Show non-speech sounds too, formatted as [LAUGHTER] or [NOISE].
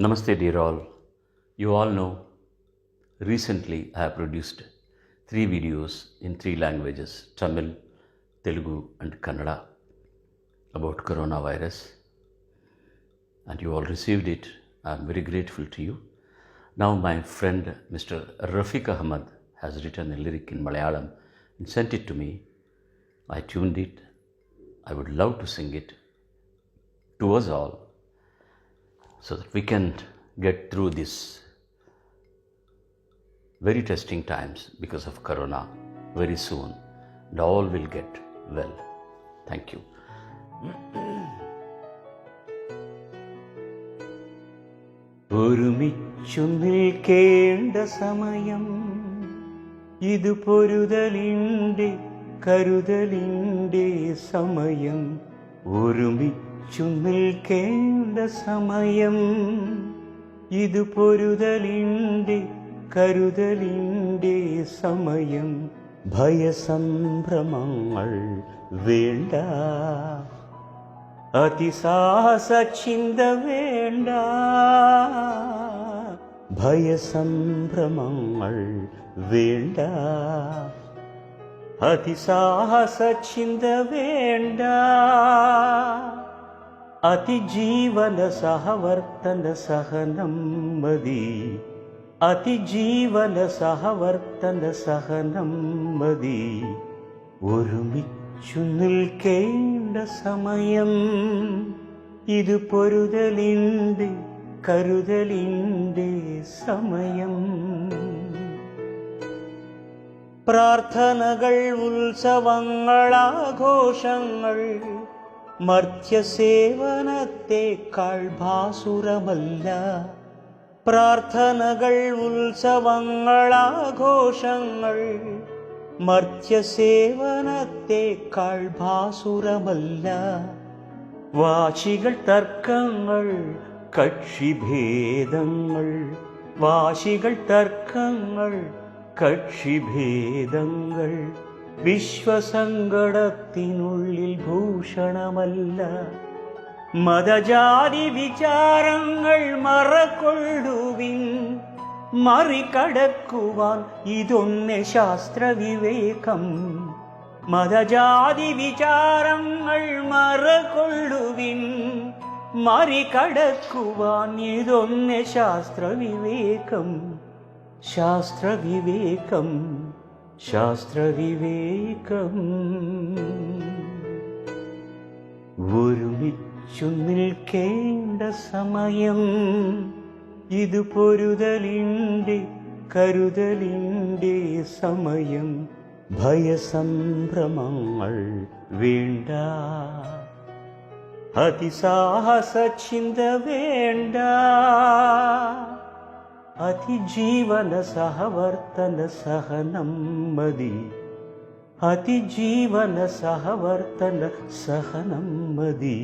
Namaste, dear all. You all know recently I have produced three videos in three languages Tamil, Telugu, and Kannada about coronavirus. And you all received it. I am very grateful to you. Now, my friend Mr. Rafiq Ahmad has written a lyric in Malayalam and sent it to me. I tuned it. I would love to sing it to us all so that we can get through this very testing times because of corona very soon and all will get well thank you [CLEARS THROAT] ഒരുമിച്ചു നിൽക്കേണ്ട സമയം ഇത് പൊരുതലിൻ്റെ കരുതലിൻ്റെ സമയം ഒരുമിച്ചു നിൽക്കേണ്ട സമയം ഇത് പൊരുതലിന്റെ കരുതലിന്റെ സമയം. ഭയസംഭ്രമങ്ങൾ വേണ്ട. അതിസാഹസ ചിന്ത വേണ്ട. ഭയസംഭ്രമങ്ങൾ വേണ്ട. അതിസാഹസ ചിന്ത വേണ്ട. അതിജീവന സഹവർത്തന സഹനം മതി. അതിജീവന സഹവർത്തന സഹനം മതി. ഒരുമിച്ചു നിൽക്കേണ്ട സമയം ഇത് പൊരുതലിന്റെ കരുതലിന്റെ സമയം. പ്രാർത്ഥനകൾ ഉത്സവങ്ങൾ ആഘോഷങ്ങൾ മർത്യസേവനത്തെക്കാൾ ഭാസുരമല്ല പ്രാർത്ഥനകൾ ഉത്സവങ്ങൾ ആഘോഷങ്ങൾ മർത്യസേവനത്തെക്കാൾ ഭാസുരമല്ല വാശികൾ തർക്കങ്ങൾ കക്ഷിഭേദങ്ങൾ വാശികൾ തർക്കങ്ങൾ കക്ഷിഭേദങ്ങൾ വിശ്വസങ്കടത്തിനുള്ളിൽ ഭൂഷണമല്ല. മതജാതി വിചാരങ്ങൾ മറക്കൊള്ളുവിൻ. മറികടക്കുവാൻ ഇതൊന്നെ ശാസ്ത്രവിവേകം. മതജാതി വിചാരങ്ങൾ മറകൊള്ളുവിൻ മറികടക്കുവാൻ ഇതൊന്നെ ശാസ്ത്രവിവേകം. ശാസ്ത്രവിവേകം. ശാസ്ത്രവിവേകം ഒരുമിച്ചു നിൽക്കേണ്ട സമയം ഇത് പൊരുതലിന്റെ കരുതലിന്റെ സമയം. ഭയസംഭ്രമങ്ങൾ വേണ്ട. അതിസാഹസ ചിന്ത വേണ്ട. अतिजीवनसहवर्तनसहनं मदि अतिजीवनसहवर्तनसहनं मदी